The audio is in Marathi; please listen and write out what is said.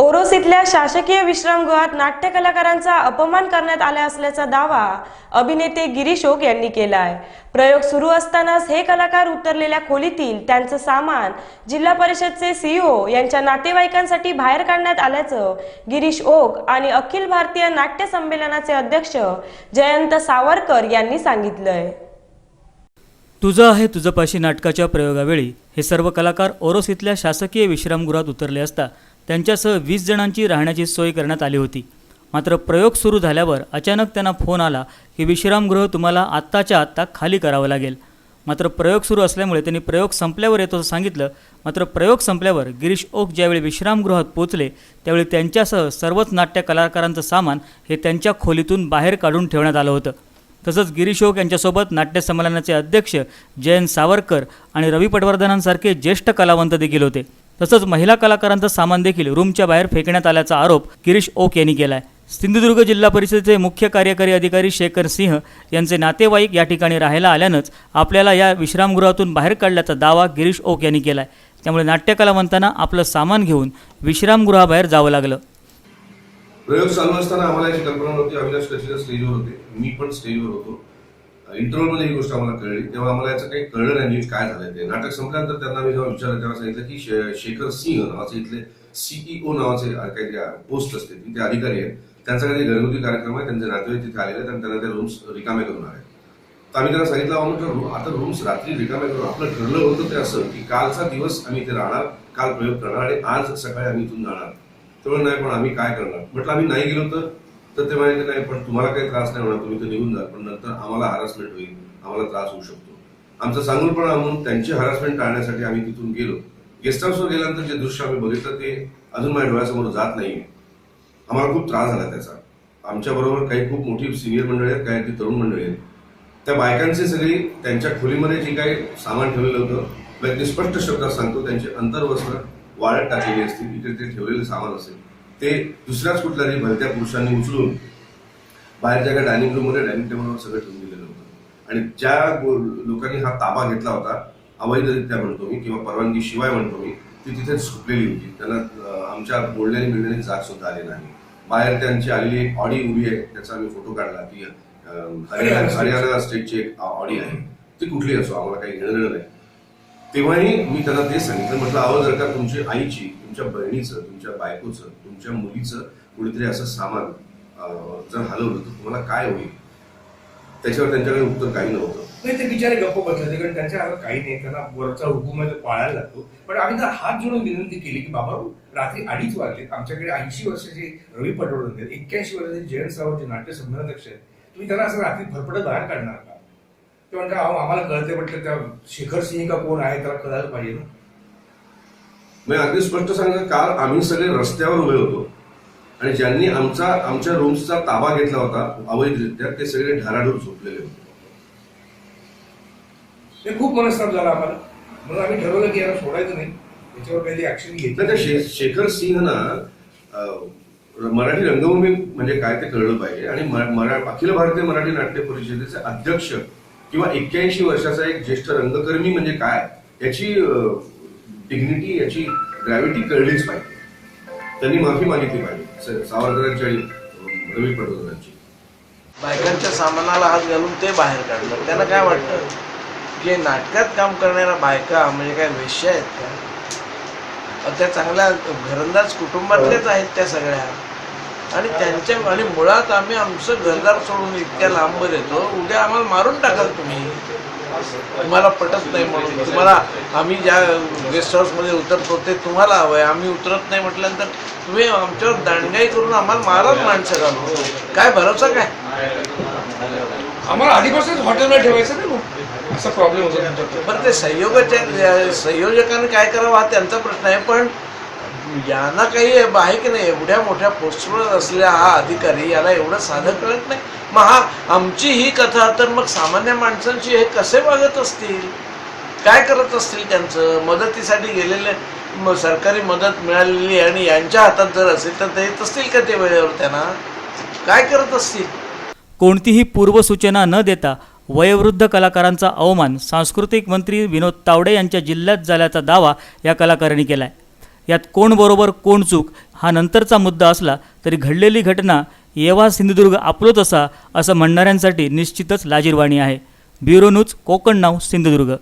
ओरोस इथल्या शासकीय विश्रामगृहात नाट्य कलाकारांचा अपमान करण्यात आला असल्याचा दावा अभिनेते गिरीश ओक यांनी केला आहे प्रयोग सुरू असतानाच हे कलाकार उतरलेल्या खोलीतील त्यांचं सामान जिल्हा परिषदचे सीईओ यांच्या नातेवाईकांसाठी बाहेर काढण्यात आल्याचं गिरीश ओक आणि अखिल भारतीय नाट्य संमेलनाचे अध्यक्ष जयंत सावरकर यांनी सांगितलंय. तुझं आहे तुझं पाशी नाटकाच्या प्रयोगावेळी हे सर्व कलाकार ओरोस इथल्या शासकीय विश्रामगृहात उतरले असता त्यांच्यासह वीस जणांची राहण्याची सोय करण्यात आली होती. मात्र प्रयोग सुरू झाल्यावर अचानक त्यांना फोन आला की विश्रामगृह तुम्हाला आत्ताच्या आत्ता खाली करावं लागेल. मात्र प्रयोग सुरू असल्यामुळे त्यांनी प्रयोग संपल्यावर येतो असं सांगितलं. मात्र प्रयोग संपल्यावर गिरीश ओक ज्यावेळी विश्रामगृहात पोचले त्यावेळी त्यांच्यासह सर्वच नाट्य कलाकारांचं सामान हे त्यांच्या खोलीतून बाहेर काढून ठेवण्यात आलं होतं. तसंच गिरीश ओक यांच्यासोबत नाट्य संमेलनाचे अध्यक्ष जयंत सावरकर आणि रवी पटवर्धनांसारखे ज्येष्ठ कलावंत देखील होते. तसंच महिला कलाकारांचं सामान देखील रूमच्या बाहेर फेकण्यात आल्याचा आरोप गिरीश ओक यांनी केला आहे सिंधुदुर्ग जिल्हा परिषदेचे मुख्य कार्यकारी अधिकारी शेखर सिंह यांचे नातेवाईक या ठिकाणी राहायला आल्यानंच आपल्याला या विश्रामगृहातून बाहेर काढल्याचा दावा गिरीश ओक यांनी केला आहे त्यामुळे नाट्यकला म्हणताना आपलं सामान घेऊन विश्रामगृहाबाहेर जावं लागलं. प्रयोग चालू असताना आम्हाला याची कल्पना होती अविनाश स्टेजवर होते? मी पण स्टेजवर होतो. इंटरव्ह्यू मध्ये ही गोष्ट आम्हाला कळली. तेव्हा आम्हाला याचं काही कळलं नाही नीट काय झालं ते. नाटक संपल्यानंतर त्यांना मी जेव्हा विचारलं तेव्हा सांगितलं की शे- शेखर सिंह नावाचे इथले सीईओ नावाचे काही पोस्ट असते. तिथे अधिकारी आहेत. त्यांचा काही घरगुती कार्यक्रम आहे. त्यांचे नातेवाईक तिथे आलेले आहेत आणि त्यांना ते रूम्स रिकामे करून आले तर आम्ही त्यांना सांगितलं अहो म्हटलं आता रूम्स रात्री रिकामे करून आपलं ठरलं होतं ते असं की कालचा दिवस आम्ही इथे राहणार काल प्रयोग करणार आणि आज सकाळी आम्ही इथून जाणार. तेवढं नाही पण आम्ही काय करणार? म्हटलं आम्ही नाही गेलो तर तर ते म्हणाले नाही पण तुम्हाला काही त्रास नाही होणार तुम्ही तर निघून जाल पण नंतर आम्हाला हरासमेंट होईल आम्हाला त्रास होऊ शकतो. आमचं सांगूनपणा म्हणून त्यांची हरासमेंट टाळण्यासाठी आम्ही तिथून गेलो. गेस्ट हाऊसवर गेल्यानंतर जे दृश्य आम्ही बघितलं ते अजून माझ्या डोळ्यासमोर जात नाहीये. आम्हाला खूप त्रास झाला त्याचा. आमच्याबरोबर काही खूप मोठी सिनियर मंडळी आहेत काही अगदी तरुण मंडळी आहेत. त्या बायकांची सगळी त्यांच्या खोलीमध्ये जे काही सामान ठेवलेलं होतं मी अगदी स्पष्ट शब्दात सांगतो त्यांची अंतर्वस्त्र वाळत टाकलेली असतील इकडे ते ठेवलेलं सामान असेल. ते दुसऱ्याच कुठल्या तरी भलत्या पुरुषांनी उचलून बाहेरच्या एका डायनिंग रूममध्ये डायनिंग टेबलवर सगळं ठेवून दिलेलं होतं. आणि ज्या लोकांनी हा ताबा घेतला होता अवैधरित्या म्हणतो मी किंवा परवानगी शिवाय म्हणतो मी ती तिथे झोपलेली होती. त्यांना आमच्या बोलण्याने मिळण्याने जाग सुद्धा आली नाही. बाहेर त्यांची आलेली एक ऑडी उभी आहे त्याचा आम्ही फोटो काढला. ती हरियाणा हरियाणा स्टेटची एक ऑडी आहे. ती कुठली असो आम्हाला काही घेणं देणं नाही. तेव्हाही मी त्यांना ते सांगितलं. म्हटलं अहो जर का तुमची आईची तुमच्या बहिणीचं तुमच्या बायकोचं तुमच्या मुलीचं कुणीतरी असं सामान जर हलवलं तर तुम्हाला काय होईल? त्याच्यावर त्यांच्याकडे उत्तर काही नव्हतं. नाही ते बिचारे गप्प बसले कारण त्यांच्या हातात काही नाही. त्यांना वरचा हुकूम आहे तो पाळायला लागतो. पण आम्ही जर हात जोडून विनंती केली की बाबा रात्री अडीच वाजले. आमच्याकडे ऐंशी वर्षाचे रवी पटवर्धन एक्क्याऐंशी वर्षाचे जयंत सावरचे नाट्य संमेलनाध्यक्ष आहेत. तुम्ही त्यांना असं रात्री भरपडत बाहेर काढणार का? ते म्हणतात अहो आम्हाला कळते म्हटलं त्या शेखर सिंह का कोण आहे त्याला कळायला पाहिजे ना. मी अगदी स्पष्ट सांगितलं काल आम्ही सगळे रस्त्यावर उभे होतो. आणि ज्यांनी आमचा आमच्या रूम्सचा ताबा घेतला होता अवैधरित्या ते सगळे ढाराढूर झोपलेले होते. ते खूप मनस्ताप झाला आम्हाला. म्हणून आम्ही ठरवलं की याला सोडायचं नाही. याच्यावर काही ऍक्शन तर त्या घेतली शे- शेखर सिंहना अं, मराठी रंगभूमी म्हणजे काय ते कळलं पाहिजे. आणि म- मरा- अखिल भारतीय मराठी नाट्य परिषदेचे अध्यक्ष किंवा एक्क्याऐंशी वर्षाचा एक ज्येष्ठ रंगकर्मी म्हणजे काय याची डिग्निटी याची ग्रॅव्हिटी कळलीच पाहिजे. त्यांनी माफी मागितली पाहिजे. स- सावरकरांची आणि रवी पटवर्धनांची बायकांच्या सामानाला हात घालून ते बाहेर काढलं त्यांना काय वाटतं? की नाटकात काम करणाऱ्या बायका म्हणजे काय वेश्या आहेत का? त्या चांगल्या घरंदाज कुटुंबातल्याच आहेत त्या सगळ्या. आणि त्यांच्या आणि मुळात आम्ही आमचं घरदार सोडून इतक्या लांबवर येतो. उद्या आम्हाला मारून टाकाल तुम्ही. तुम्हाला पटत नाही म्हणून. तुम्हाला आम्ही ज्या गेस्ट हाऊसमध्ये उतरतो ते तुम्हाला हवं आहे आम्ही उतरत नाही म्हटल्यानंतर तुम्ही आमच्यावर दांडगाई करून आम्हाला मारत माणसं घालू काय भरोसा काय? आम्हाला आधीपासूनच हॉटेलला ठेवायचं ना मग. असा प्रॉब्लेम होता. बरं ते संयोगाच्या संयोजकांनी काय करावं हा त्यांचा प्रश्न आहे. पण यांना काही आहे की नाही? एवढ्या मोठ्या पोस्टवर असलेला हा अधिकारी याला एवढं साधं कळत नाही. मग हा आमची ही कथा तर मग सामान्य माणसांची हे कसे वागत असतील? काय करत असतील त्यांचं? मदतीसाठी गेलेले मग सरकारी मदत मिळालेली आहे आणि यांच्या हातात जर असेल तर देत असतील का ते वेळेवर त्यांना? काय करत असतील? कोणतीही पूर्वसूचना न देता वयोवृद्ध कलाकारांचा अवमान सांस्कृतिक मंत्री विनोद तावडे यांच्या जिल्ह्यात झाल्याचा दावा या कलाकारांनी केला आहे यात कोण बरोबर कोण चूक हा नंतरचा मुद्दा असला तरी घडलेली घटना येवा सिंधुदुर्ग आपलोच असा असं म्हणणाऱ्यांसाठी निश्चितच लाजीरवाणी आहे. ब्युरो न्यूज कोकण नाव सिंधुदुर्ग.